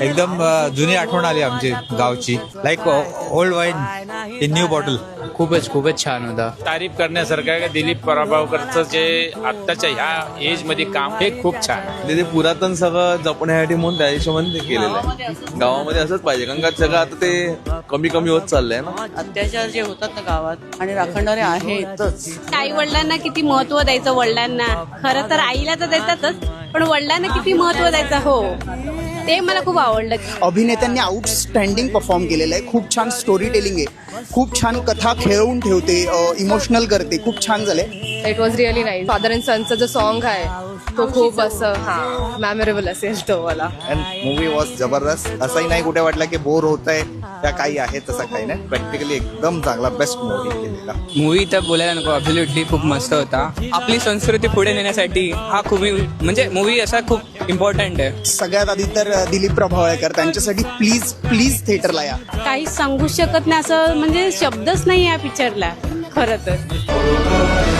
एकदम जुनी आठवण आली आमची गावची. Like old wine in new bottle खूपच खूपच छान होता. तारीफ करण्यासारखं आहे का? दिलीप पराभवकरचं जे आत्ताच्या ह्या एजमध्ये काम हे खूप छान आहे. ते पुरातन सगळं जपण्यासाठी म्हणून त्या हिशोबाने ते केलेलं आहे. गावामध्ये असंच पाहिजे कारण का सगळं आता ते कमी कमी होत चाललंय ना? अत्याचार जे होतात ना गावात आणि राखणारे आहेतच. आई वडिलांना किती महत्त्व द्यायचं वडिलांना. खरं तर आईला तर देतातच पण वडिलांना किती महत्त्व द्यायचं हो. ते मला खूप आवडलं. अभिनेत्यांनी आउटस्टँडिंग परफॉर्म केलेलं आहे. खूप छान स्टोरी टेलिंग आहे. खूप छान कथा खेळवून ठेवते इमोशनल करते. खूप छान झाले it was really nice father and सनचं जो सॉन्ग आहे तो खूप असं हा मेमोरेबल असेल तो मला. अँड मूवी वॉज जबरदस्त. असंही नाही कुठे वाटलं की बोर होत आहे त्या काही आहे तसं काही नाही. प्रॅक्टिकली एकदम चांगला बेस्ट मूवी केलेला. मूवी तर बोलायला नको अब्सोल्युटली खूप मस्त होता. आपली संस्कृती पुढे नेण्यासाठी हा खूप म्हणजे मूवी असा खूप इम्पॉर्टंट आहे. सगळ्यात आधी तर दिलीप प्रभावळकर त्यांच्यासाठी प्लीज प्लीज थिएटरला या. काहीच सांगू शकत नाही असं म्हणजे शब्दच नाही या पिक्चरला खरं तर.